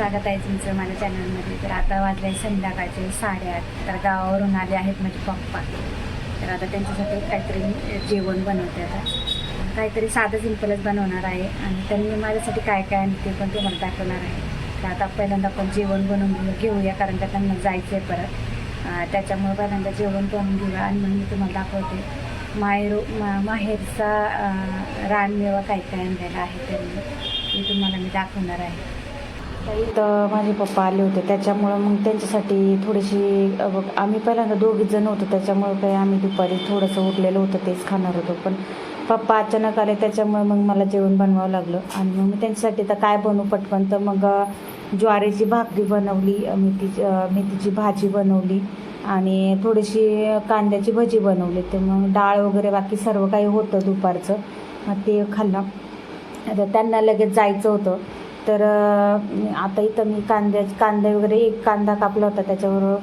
स्वागत आहे तुमचं माझ्या चॅनलमध्ये. तर आता वाजले संध्याकाळचे साडेआठ. तर गावावरून आले आहेत माझे पप्पा. तर आता त्यांच्यासाठी काहीतरी जेवण बनवते आता. काहीतरी साधं सिंपलच बनवणार आहे. आणि त्यांनी माझ्यासाठी काय काय आणते ते पण तुम्हाला दाखवणार आहे. तर आता पहिल्यांदा आपण जेवण बनवून घेऊया कारण का त्यांना जायचं आहे परत त्याच्यामुळे पहिल्यांदा जेवण बनवून घेऊया. आणि मग मी तुम्हाला दाखवते. माहेर मा माहेरचा रानमेवा काय काय आणलेला आहे त्यांनी. ते तुम्हाला मी दाखवणार आहे. तर माझे पप्पा आले होते. त्याच्यामुळं मग त्यांच्यासाठी थोडीशी आम्ही पहिल्यांदा दोघीच जण होतो. त्याच्यामुळं काही आम्ही दुपारी थोडंसं उरलेलं होतं तेच खाणार होतो. पण पप्पा अचानक आले त्याच्यामुळे मग मला जेवण बनवावं लागलं. आणि मग मी त्यांच्यासाठी तर काय बनवू पटकन? तर मग ज्वारीची भाकरी बनवली मेथीची मेथीची भाजी बनवली आणि थोडीशी कांद्याची भजी बनवली. तर मग डाळ वगैरे बाकी सर्व काही होतं दुपारचं. मग ते खाल्लं. आता त्यांना लगेच जायचं होतं. तर आता इथं मी कांद्या कांदा वगैरे एक कांदा कापला होता त्याच्यावर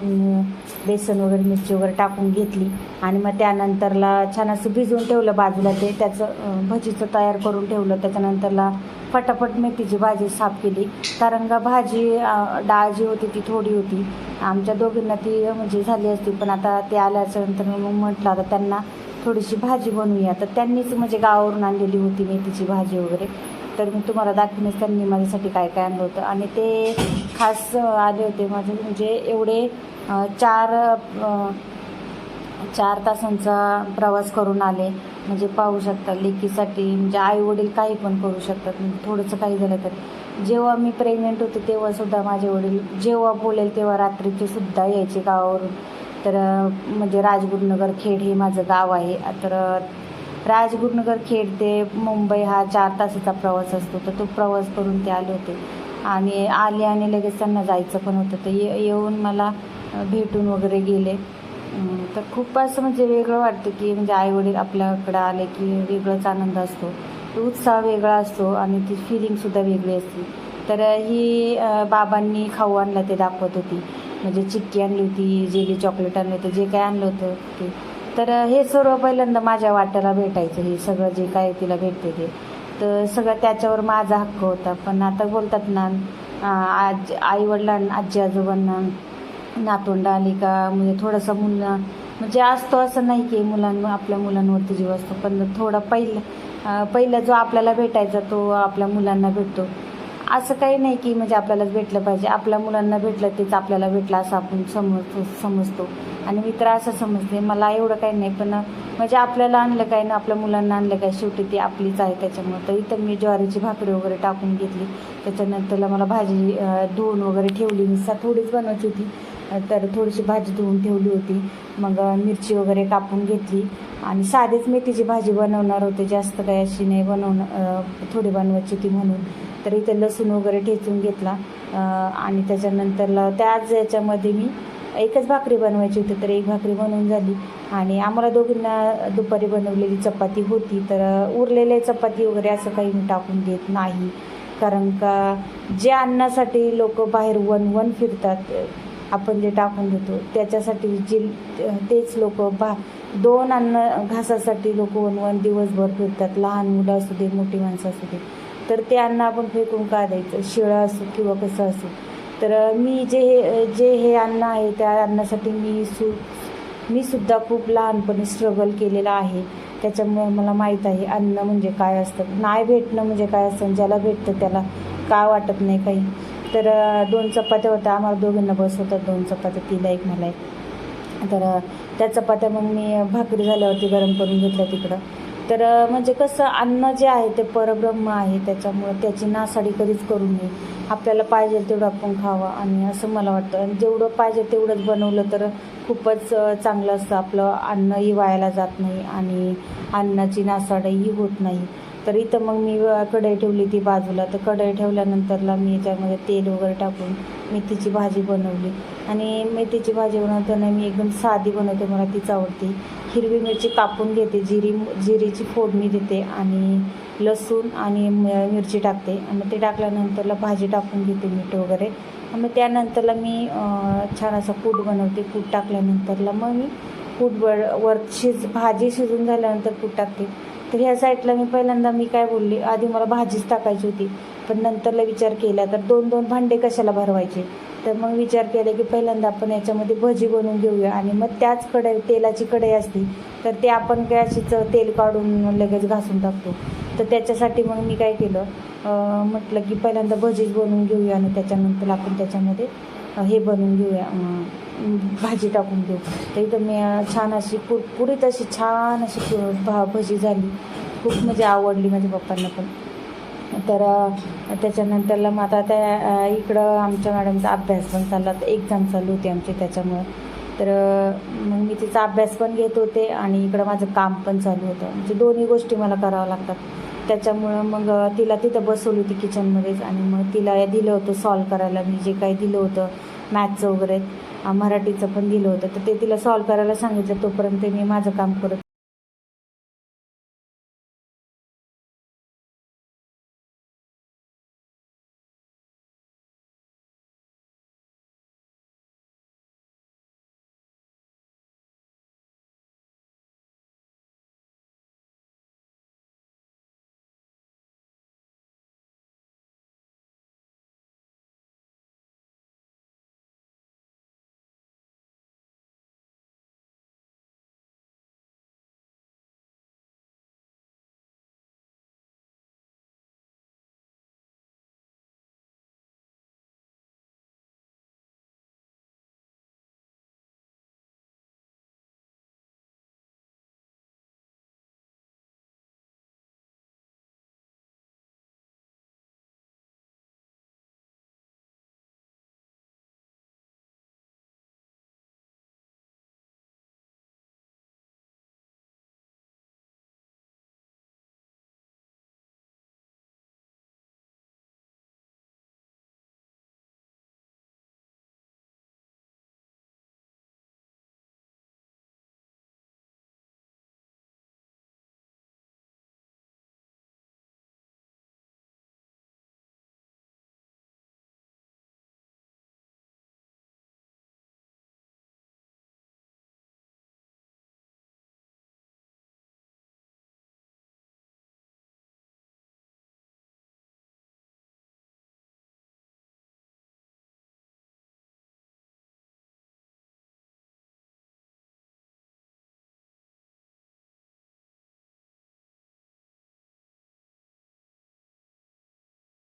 बेसन वगैरे मिरची वगैरे टाकून घेतली. आणि मग त्यानंतरला छान असं भिजवून ठेवलं बाजूला ते त्याचं भजीचं तयार करून ठेवलं. त्याच्यानंतरला फटाफट मेथीची भाजी साफ केली. कारण का भाजी डाळ जी होती ती थोडी होती. आमच्या दोघींना ती म्हणजे झाली असती पण आता ते आल्याच्यानंतर मग म्हटलं आता त्यांना थोडीशी भाजी बनवूया. तर त्यांनीच म्हणजे गावावरून आणलेली होती मेथीची भाजी वगैरे. तर मी तुम्हाला दाखवूनच त्यांनी माझ्यासाठी काय काय आणलं होतं. आणि ते खास आले होते माझे म्हणजे एवढे चार चार तासांचा प्रवास करून आले. म्हणजे पाहू शकतात लेकीसाठी म्हणजे आई वडील काही पण करू शकतात. म्हणजे थोडंसं काही झालं तर. जेव्हा मी प्रेग्नेंट होते तेव्हा सुद्धा माझे वडील जेव्हा बोलेल तेव्हा रात्रीचे सुद्धा यायचे गावावरून. तर म्हणजे राजगुरुनगर खेड हे माझं गाव आहे. तर राजगुरुनगर खेड ते मुंबई हा चार तासाचा प्रवास असतो. तर तो प्रवास करून ते आले होते. आणि आले आणि लगेच त्यांना जायचं पण होतं. तर ये येऊन मला भेटून वगैरे गेले. तर खूप असं म्हणजे वेगळं वाटतं की म्हणजे आईवडील आपल्याकडं आले की वेगळाच आनंद असतो. तो उत्साह वेगळा असतो आणि ती फिलिंगसुद्धा वेगळी असते. तर ही बाबांनी खाऊ आणला ते दाखवत होती. म्हणजे चिक्की आणली होती जेली चॉकलेट आणलं होतं जे काय आणलं होतं ते. तर हे सर्व पहिल्यांदा माझ्या वाट्याला भेटायचं हे सगळं जे काय तिला भेटते ते. तर सगळं त्याच्यावर माझा हक्क होता. पण आता बोलतात ना आज आईवडिलांना आजी आजोबांना नातोंड आली का म्हणजे थोडंसं मुलं म्हणजे असतो असं नाही की मुलांना आपल्या मुलांवरती जीव असतो. पण थोडा पहिलं पहिला जो आपल्याला भेटायचा तो आपल्या मुलांना भेटतो. असं काही नाही की म्हणजे आपल्यालाच भेटलं पाहिजे. आपल्या मुलांना भेटलं तेच आपल्याला भेटलं असं आपण समजतो समजतो. आणि मी तर असं समजते. मला एवढं काही नाही पण म्हणजे आपल्याला आणलं काय ना आपल्या मुलांना आणलं काय शेवटी ती आपलीच आहे त्याच्यामुळं. तर इथं मी ज्वारीची भाकरी वगैरे टाकून घेतली. त्याच्यानंतरला मला भाजी धुवून वगैरे ठेवली. मी सा थोडीच बनवायची होती. तर थोडीशी भाजी धुवून ठेवली होती. मग मिरची वगैरे कापून घेतली. आणि साधीच मेथीची भाजी बनवणार होते. जास्त काही अशी नाही बनवणं थोडी बनवायची होती म्हणून. तर इथे लसूण वगैरे ठेचून घेतला. आणि त्याच्यानंतरला त्याच याच्यामध्ये मी एकच भाकरी बनवायची होती तर एक भाकरी बनवून झाली. आणि आम्हाला दोघींना दुपारी बनवलेली चपाती होती तर उरलेले चपाती वगैरे असं काही मी टाकून देत नाही. कारण का जे अन्नासाठी लोक बाहेर वन वन फिरतात आपण जे टाकून देतो त्याच्यासाठी जे तेच लोक बा दोन अन्न घासासाठी लोक वन वन दिवसभर फिरतात. लहान मुलं असू दे मोठी माणसं असू दे. तर ते अन्न आपण फेकून का द्यायचं? शिळं असो किंवा कसं असो. तर मी जे हे जे हे अन्न आहे त्या अन्नासाठी मी सु मी सुद्धा खूप लहानपणी स्ट्रगल केलेला आहे. त्याच्यामुळे मला माहीत आहे अन्न म्हणजे काय असतं. नाही भेटणं म्हणजे काय असतं? ज्याला भेटतं त्याला काय वाटत नाही काही? तर दोन चपात्या होत्या. आम्हाला दोघींना बस होतात दोन चपात्या तिला एक मला एक तर त्या चपात्या मग मी भाकरी झाल्यावरती गरम करून घेतल्या तिकडं. तर म्हणजे कसं अन्न जे आहे ते परब्रह्म आहे त्याच्यामुळं त्याची नासाडी कधीच करू नये. आपल्याला पाहिजे तेवढं आपण खावं आणि असं मला वाटतं. आणि जेवढं पाहिजे तेवढंच बनवलं तर खूपच चांगलं असतं. आपलं अन्नही वायाला जात नाही आणि अन्नाची नासाडीही होत नाही. तर इथं मग मी कढई ठेवली ती बाजूला. तर कढई ठेवल्यानंतरला मी याच्यामध्ये तेल वगैरे टाकून मेथीची भाजी बनवली. आणि मेथीची भाजी बनवताना मी एकदम साधी बनवते मला तीच आवडते. हिरवी मिरची कापून घेते जिरी जिरीची फोडणी देते आणि लसूण आणि मिरची टाकते. आणि ते टाकल्यानंतरला भाजी टाकून घेते मीठ वगैरे. मग त्यानंतरला मी छान असं कूट बनवते. कूट टाकल्यानंतरला मग मी कूट वर वर शिज भाजी शिजून झाल्यानंतर कूट टाकते. तर ह्या साईडला मी पहिल्यांदा मी काय बोलली आधी मला भाजीच टाकायची होती. पण नंतरला विचार केला तर दोन दोन भांडे कशाला भरवायचे? तर मग विचार केला की पहिल्यांदा आपण याच्यामध्ये भजी बनवून घेऊया. आणि मग त्याच कढई तेलाची कढई असती तर ते आपण काय अशीच तेल काढून लगेच घासून टाकतो. तर त्याच्यासाठी मग मी काय केलं म्हटलं की पहिल्यांदा भजीच बनवून घेऊया आणि त्याच्यानंतर आपण त्याच्यामध्ये हे बनवून घेऊया भाजी टाकून घेऊ तर इथं मी छान अशी कुरकुरीत अशी छान अशी भा भजी झाली. खूप म्हणजे आवडली माझ्या पप्पांना पण. तर त्याच्यानंतरला मग आता त्या इकडं आमच्या मॅडमचा अभ्यास पण चालला तर एक्झाम चालू होती आमची त्याच्यामुळं. तर मग मी तिचा अभ्यास पण घेत होते आणि इकडं माझं काम पण चालू होतं. म्हणजे दोन्ही गोष्टी मला कराव्या लागतात. त्याच्यामुळं मग तिला तिथं बसवली होती किचनमध्येच आणि मग तिला दिलं होतं सॉल्व करायला. मी जे काही दिलं होतं मॅथ्सचं वगैरे मराठीचं पण दिलं होतं. तर ते तिला सॉल्व करायला सांगितलं तोपर्यंत मी माझं काम करत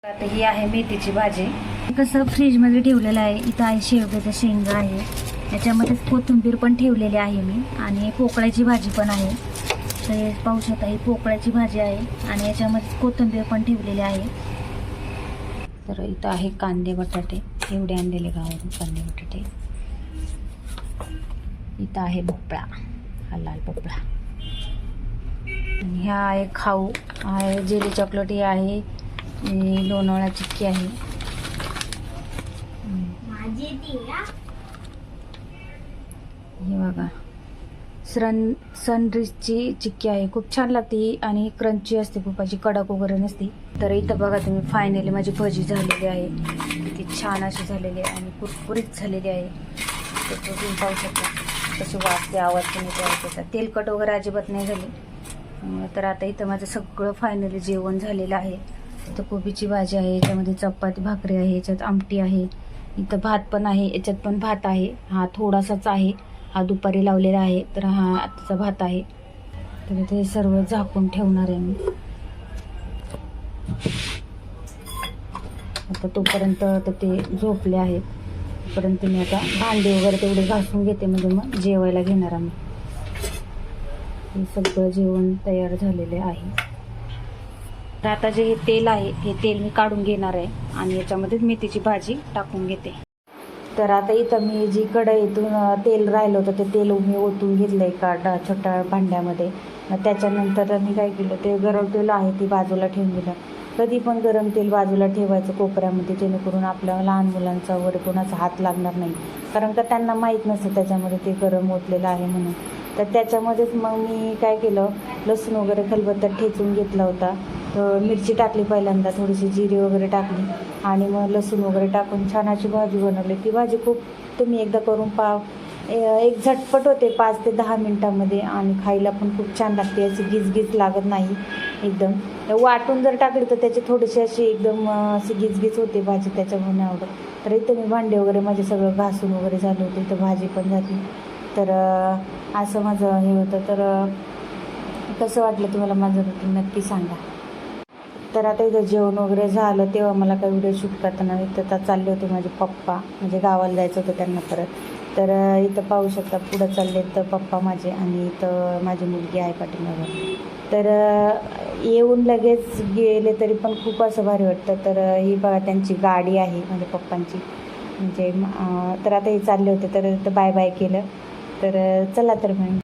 आता ही आहे मेथीची भाजी. कसं फ्रीजमध्ये ठेवलेलं आहे इथं आहे शेवग्याचं शेंगा आहे. याच्यामध्येच कोथिंबीर पण ठेवलेली आहे मी आणि पोकळ्याची भाजी पण आहे. तर हे पाहू शकता ही पोकळ्याची भाजी आहे आणि याच्यामध्ये कोथिंबीर पण ठेवलेली आहे. तर इथं आहे कांदे बटाटे एवढे आणलेले गावातून कांदे बटाटे. इथं आहे भोपळा हा लाल भोपळा. ह्या आहे खाऊ आहे जेली चॉकलेट ही आहे लोणावळा चिक्की आहे. हे बघा. सन सनरिचची चिक्की आहे. खूप छान लागते ही आणि क्रंची असते. खूप अशी कडक वगैरे नसते. तर इथं बघा तुम्ही फायनली माझी भजी झालेली आहे. किती छान अशी झालेली आहे आणि कुरकुरीत झालेली आहे. तुम्ही पाहू शकता. कशी वाजते आवाज आहे त्याचा तेलकट वगैरे अजिबात नाही झाली. तर आता इथं माझं सगळं फायनली जेवण झालेलं आहे. इथं कोबीची भाजी आहे याच्यामध्ये चपाती भाकरी आहे याच्यात आमटी आहे. इथं भात पण आहे याच्यात पण भात आहे. हा थोडासाच आहे. हा दुपारी लावलेला आहे तर हा आताचा भात आहे. तर ते सर्व झाकून ठेवणार आहे मी. आता तोपर्यंत तर ते झोपले आहेत. तोपर्यंत मी आता भांडे वगैरे तेवढे घासून घेते म्हणजे मग जेवायला घेणार आम्ही. हे सगळं जेवण तयार झालेले आहे. तर आता जे हे तेल आहे हे तेल मी काढून घेणार आहे आणि याच्यामध्येच मेथीची भाजी टाकून घेते. तर आता इथं मी जी कढईतून तेल राहिलं होतं ते तेल मी ओतून घेतलं एका छोट्या भांड्यामध्ये. त्याच्यानंतर मी काय केलं ते गरम तेल आहे ते बाजूला ठेवून दिलं. कधी पण गरम तेल बाजूला ठेवायचं कोपऱ्यामध्ये जेणेकरून आपल्या लहान मुलांचा वगैरे कोणाचा हात लागणार नाही. कारण का त्यांना माहीत नसतं त्याच्यामध्ये ते गरम ओतलेलं आहे म्हणून. तर त्याच्यामध्येच मग मी काय केलं लसूण वगैरे खलबत्त्यात ठेचून घेतला होता. तर मिरची टाकली पहिल्यांदा थोडीशी जिरी वगैरे टाकली आणि मग लसूण वगैरे टाकून छान अशी भाजी बनवली. ती भाजी खूप तुम्ही एकदा करून पा ए- एक झटपट होते पाच ते दहा मिनटामध्ये आणि खायला पण खूप छान लागते अशी गिजगीज लागत नाही एकदम. वाटून जर टाकली तर त्याची थोडीशी अशी एकदम अशी गिजगीज होते भाजी त्याच्यामुळे नाही आवडत. तर इथं मी भांडे वगैरे माझे सगळं घासून वगैरे झालं होतं इथं भाजी पण झाली. तर असं माझं हे होतं. तर कसं वाटलं तुम्हाला माझं नक्की सांगा. तर आता इथं जेवण वगैरे झालं तेव्हा मला काही व्हिडिओ शूट करताना इथं तर चालले होते माझे पप्पा. म्हणजे गावाला जायचं होतं त्यांना परत. तर इथं पाहू शकता पुढं चालले तर पप्पा माझे आणि इथं माझी मुलगी आहे पाठीमागं. तर येऊन लगेच गेले तरी पण खूप असं भारी वाटतं. तर ही बघा त्यांची गाडी आहे माझ्या पप्पांची. म्हणजे तर आता हे चालले होते. तर बाय बाय केलं. तर चला तर मग.